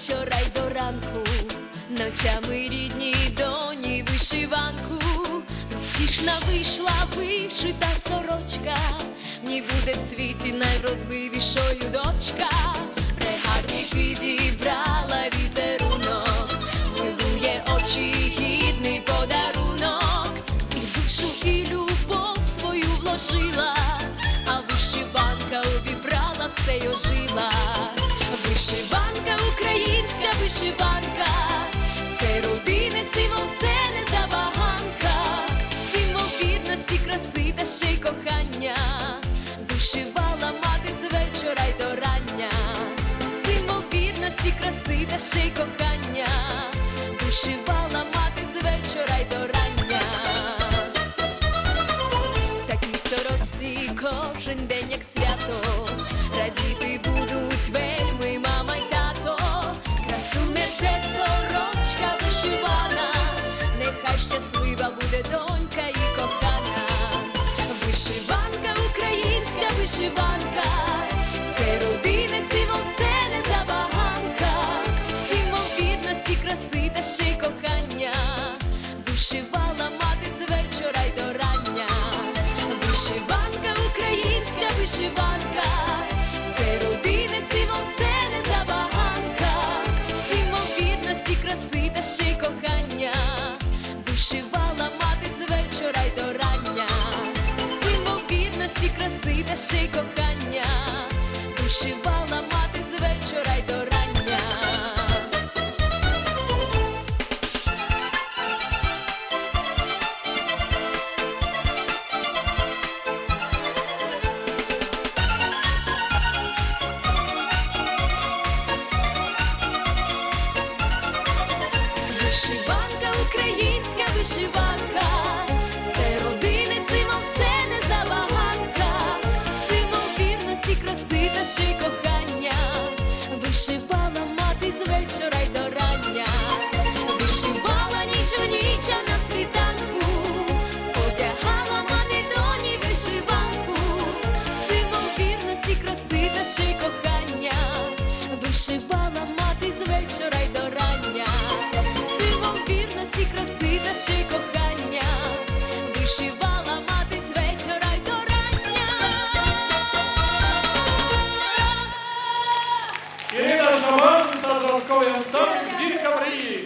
вечора й до ранку, ночами рідні, доні вишиванку, розкішна вийшла вишита сорочка, мені буде в світі найвродливішою дочка, пригарний кидів. Вишиванка, це родини символ, це не забаганка, символ бідності, краси та ще й кохання. Вишивала мати з вечора й до рання, символ бідності, краси та ще й кохання. Вишивала мати з вечора й до рання. Такій сорочці кожен день, як свято, радіти будуть Вишиванка, українська вишиванка, це родини символ, це не забаганка, символ бідності, краси та ще й кохання. Вишивала мати з вечора й до рання. Вишиванка, українська вишиванка, та кохання. Вишивала мати з вечора й до рання. Вишиванка, українська вишиванка, começando de Cambraí.